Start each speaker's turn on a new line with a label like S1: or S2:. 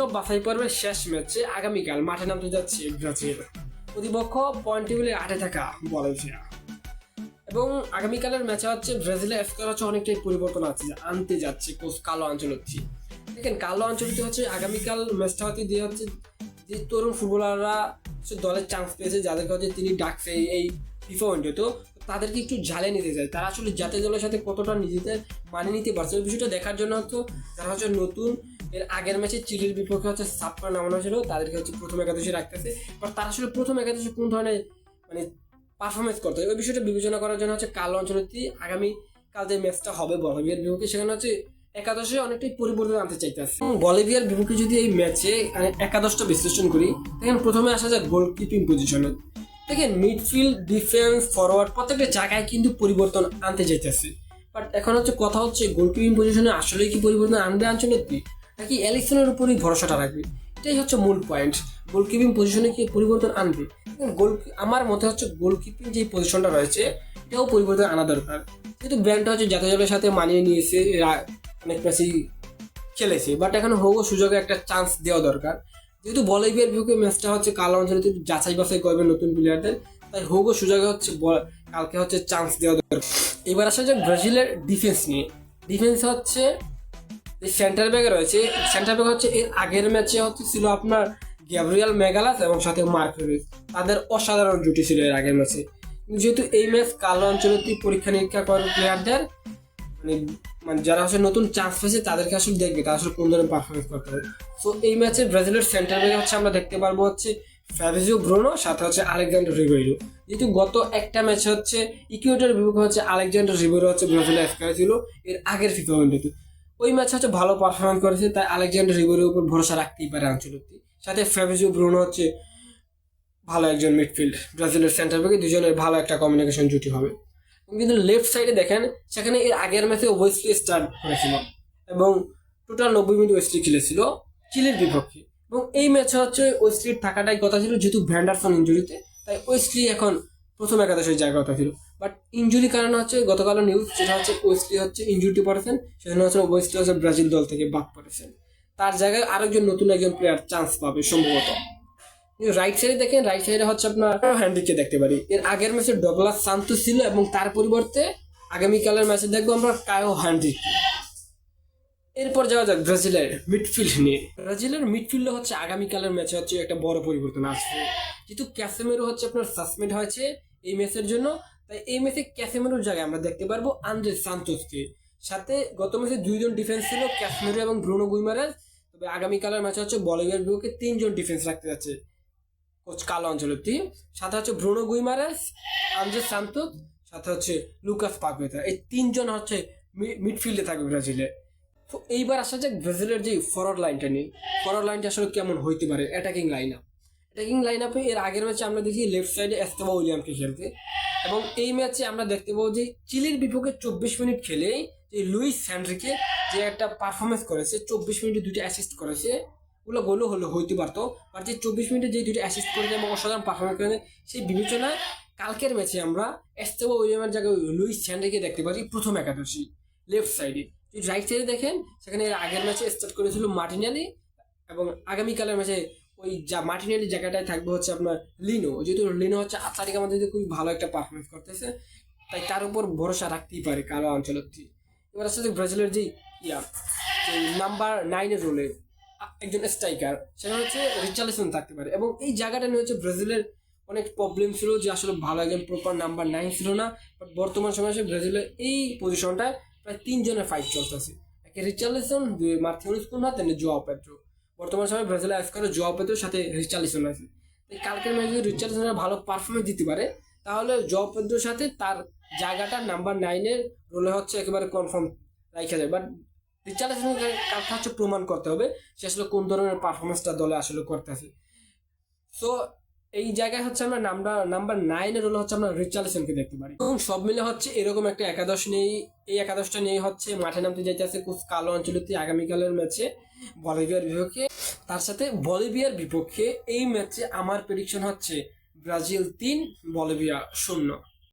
S1: বিশ্বকাপ বাছাই পর্বের শেষ ম্যাচে আগামীকাল মাঠে নামতে যাচ্ছে ব্রাজিল। প্রতিপক্ষ পয়েন্ট টেবিলে আটে থাকা বলেশিয়া এবং আগামীকালের ম্যাচে হচ্ছে ব্রাজিলের স্কোর হচ্ছে অনেকটাই পরিবর্তন আছে আনতে যাচ্ছে কোচ কালো আঞ্চলত্তি দেখেন কালো আঞ্চলত্তি হচ্ছে আগামীকাল ম্যাচটা হতে দিয়ে হচ্ছে যে তরুণ ফুটবলাররা হচ্ছে দলের চান্স পেয়েছে, যাদেরকে হচ্ছে তিনি ডাকছে এই- এই ফিফা ওয়েন্ডে তো তাদেরকে একটু ঝালে নিতে চায়। তারা আসলে জাতীয় দলের সাথে কতটা নিজেদের মানে নিতে পারছে, ওই বিষয়টা দেখার জন্য হয়তো তারা হচ্ছে নতুন এর আগের ম্যাচে চিলির বিপক্ষে হচ্ছে সাপ করে নামানো ছিল তাদেরকে হচ্ছে প্রথম একাদশে রাখতেছে। বাট তারা আসলে প্রথম একাদশে কোন ধরনের মানে পারফরমেন্স করতে? হয় ওই বিষয়টা বিবেচনা করার জন্য হচ্ছে কালো অঞ্চলতি আগামী কাল যে ম্যাচটা হবে বলিভিয়ার বিপক্ষে, সেখানে হচ্ছে একাদশে অনেকটাই পরিবর্তন আনতে চাইতেছে। বলিভিয়ার বিপক্ষে যদি এই ম্যাচে একাদশটা বিশ্লেষণ করি, দেখেন প্রথমে আসা যাক গোলকিপিং পজিশনে দেখেন মিডফিল্ড ডিফেন্স ফরওয়ার্ড প্রত্যেকটা জায়গায় কিন্তু পরিবর্তন আনতে চাইতেছে। বাট এখন হচ্ছে কথা হচ্ছে গোলকিপিং পজিশনে আসলে কি পরিবর্তন আনবে আঞ্চলিক? নাকি অ্যালিসনের উপরই ভরসাটা রাখবে? এটাই হচ্ছে মূল পয়েন্ট গোলকিপিং পজিশনে কি পরিবর্তন আনবে? গোল আমার মতে হচ্ছে গোলকিপিং যে পজিশনটা রয়েছে, এটাও পরিবর্তন আনা দরকার। যেহেতু ব্র্যান্ডটা হচ্ছে জাতীয় দলের সাথে মানিয়ে নিয়েছে অনেক ম্যাচই খেলেছে বাট এখন হোগো সুযোগে একটা চান্স দেওয়া দরকার। যেহেতু বলিভিয়ার বিপক্ষে ম্যাচটা হচ্ছে কালো অঞ্চলে একটু যাচাই বাছাই করবে নতুন প্লেয়ারদের তাই হোগো সুযোগে হচ্ছে কালকে হচ্ছে চান্স দেওয়া দরকার। এবার আসা যাক ব্রাজিলের ডিফেন্স নিয়ে। ডিফেন্স হচ্ছে যে সেন্টার ব্যাগে রয়েছে সেন্টার ব্যাগ হচ্ছে এর আগের ম্যাচে হচ্ছে ছিল আপনার গ্যাব্রিয়াল মেগালাস এবং সাথে মার্ক রেস তাদের অসাধারণ জুটি ছিল এর আগের ম্যাচে যেহেতু এই ম্যাচ কালো অঞ্চলতি পরীক্ষা নিরীক্ষা করে প্লেয়ারদের মানে মানে যারা আসলে নতুন চান্স পেয়েছে, তাদেরকে আসলে দেখবে তারা আসলে কোন ধরনের পারফরমেন্স করতে হবে সো এই ম্যাচে ব্রাজিলের সেন্টার ব্যাগে হচ্ছে আমরা দেখতে পারব হচ্ছে ফ্যাভিজিও ব্রুনো সাথে হচ্ছে আলেকজান্ডার রিবেরো যেহেতু গত একটা ম্যাচে হচ্ছে ইকুয়েটার বিপক্ষে হচ্ছে আলেকজান্ডার রিবেরো হচ্ছে ব্রাজিলের স্কোয়ার ছিল, এর আগের ফিফা ওয়েন্ডেতে ওই ম্যাচে হচ্ছে ভালো পারফরমেন্স করেছে, তাই আলেকজান্ডার রিবেরোর উপর ভরসা রাখতেই পারে আঞ্চলিক সাথে ফ্যাভিজিও ব্রুনো হচ্ছে ভালো একজন মিডফিল্ড ব্রাজিলের সেন্টার ব্যাগে দুজনের ভালো একটা কমিউনিকেশন জুটি হবে। কিন্তু লেফট সাইডে দেখেন, সেখানে এর আগের ম্যাচে ওয়েস্টলি স্টার্ট করেছিল এবং টোটাল নব্বই মিনিট ওয়েস্টলি খেলেছিল, চিলির বিপক্ষে। এবং এই ম্যাচে হচ্ছে ওয়েস্টলির থাকাটাই কথা ছিল, যেহেতু ভ্যান্ডারসন ইঞ্জুরিতে তাই ওয়েস্টলি এখন প্রথম একাদশের জায়গা কথা ছিল বাট ইঞ্জুরি কারণে হচ্ছে গতকাল নিউজ যেটা হচ্ছে ওয়েস্টলি হচ্ছে ইঞ্জুরিটি পড়েছেন সেজন্য হচ্ছে ওয়েস্টলি হচ্ছে ব্রাজিল দল থেকে বাদ পড়েছেন। তার জায়গায় আরেকজন নতুন একজন প্লেয়ার চান্স পাবে সম্ভবত। রাইট সাইডে দেখেন রাইট সাইডে হচ্ছে আপনার হ্যান্ড্রিককে দেখতে পারি। এর আগের ম্যাচে ডগলাস শান্ত ছিল এবং তার পরিবর্তে আগামীকালের ম্যাচে দেখব আমরা কায়ো হ্যান্ড্রিক এরপর যাওয়া যাক ব্রাজিলের মিডফিল্ড নিয়ে। ব্রাজিলের মিডফিল্ডে হচ্ছে আগামীকালের ম্যাচে হচ্ছে একটা বড় পরিবর্তন আসবে যেহেতু ক্যাসেমেরো হচ্ছে আপনার সাসপেন্ড হয়েছে এই ম্যাচের জন্য তাই এই ম্যাচে ক্যাসেমেরোর জায়গায় আমরা দেখতে পারব আন্দ্রে সান্তোসকে। সাথে গত ম্যাচে দুইজন ডিফেন্স ছিল ক্যাসমেরো এবং ব্রুনো গুইমারেজ। তবে আগামীকালের ম্যাচে হচ্ছে বলিভিয়ার বিপক্ষে তিনজন ডিফেন্স রাখতে যাচ্ছে কোচ কালো টিম সাথে হচ্ছে ব্রুনো গুইমারেস আন্দ্রে সান্তোস, সাথে হচ্ছে লুকাস পাকুয়েতা এই তিনজন হচ্ছে মিডফিল্ডে থাকবে ব্রাজিলে। তো এইবার আসা যাক ব্রাজিলের যে ফরওয়ার্ড লাইনটা নেই ফরওয়ার্ড লাইনটা আসলে কেমন হইতে পারে attacking line up attacking line আপে এর আগের ম্যাচে আমরা দেখি লেফট সাইডে এস্তেবা উইলিয়ামকে খেলতে এবং এই ম্যাচে আমরা দেখতে পাবো যে চিলির বিপক্ষে চব্বিশ মিনিট খেলেই যে লুইস স্যান্ড্রিকে যে একটা পারফরমেন্স করেছে, চব্বিশ মিনিটে দুইটা অ্যাসিস্ট করেছে, ওগুলো গোলও হলো, হইতে পারতো। বাট যে চব্বিশ মিনিটে যে দুইটা অ্যাসিস্ট করেছে এবং অসাধারণ পারফরমেন্স করেছে, সেই বিবেচনায় কালকের ম্যাচে আমরা এস্তেবা উইলিয়ামের জায়গায় লুইস স্যান্ড্রিকে দেখতে পারি প্রথম একাদশী লেফট সাইডে যদি রাইট সাইডে দেখেন, সেখানে আগের ম্যাচে স্টার্ট করেছিল মার্টিনালি এবং আগামীকালের ম্যাচে ওই যা মার্টিনালি জায়গাটায় থাকবে হচ্ছে আপনার লিনো যেহেতু লিনো হচ্ছে আটলাটিক আমাদের খুবই ভালো একটা পারফরমেন্স করতেছে, তাই তার উপর ভরসা রাখতেই পারে কালো অঞ্চলের থেকে। এবার আসলে ব্রাজিলের যে ইয়া নাম্বার নাইনের রোলে একজন স্ট্রাইকার সেখানে হচ্ছে রিচার্লিসন থাকতে পারে। এবং এই জায়গাটা নিয়ে হচ্ছে ব্রাজিলের অনেক প্রবলেম ছিল যে আসলে ভালো একজন প্রপার নাম্বার নাইন ছিল না। বাট বর্তমান সময়ে এসে ব্রাজিলের এই পজিশনটায় প্রায় তিনজনের ফাইট চলতেছে। একে রিচার্লিসন, দুই মার্থিউনিস কুনহা তেমনি জোয়া পেট্রো। বর্তমান সময় ব্রাজিল আজকাল জোয়া পেতেও সাথে রিচার্লিসন আছে। তাই কালকের ম্যাচে যদি রিচার্লিসনের ভালো পারফরমেন্স দিতে পারে, তাহলে জোয়া পেদ্রোর সাথে তার জায়গাটা নাম্বার নাইনের রোলে হচ্ছে একেবারে কনফার্ম রাখা যায়। বাট রিচার্লিসনকে কালকে হচ্ছে প্রমাণ করতে হবে, সে আসলে কোন ধরনের পারফরমেন্সটা দলে আসলে করতেছে। সো এই জায়গায় হচ্ছে আমরা নাম্বার নাম্বার নাইনের রোল হচ্ছে আমরা রিচার্লিসনকে দেখতে পারি। এবং সব মিলে হচ্ছে এরকম একটা একাদশ নেই। এই একাদশটা নিয়ে হচ্ছে মাঠে নামতে যাইতেছে কুচ কালো অঞ্চলতে আগামীকালের ম্যাচে বলিভিয়ার বিপক্ষে। তার সাথে বলিভিয়ার বিপক্ষে এই ম্যাচে আমার প্রেডিকশন হচ্ছে ব্রাজিল তিন, বলিভিয়া শূন্য।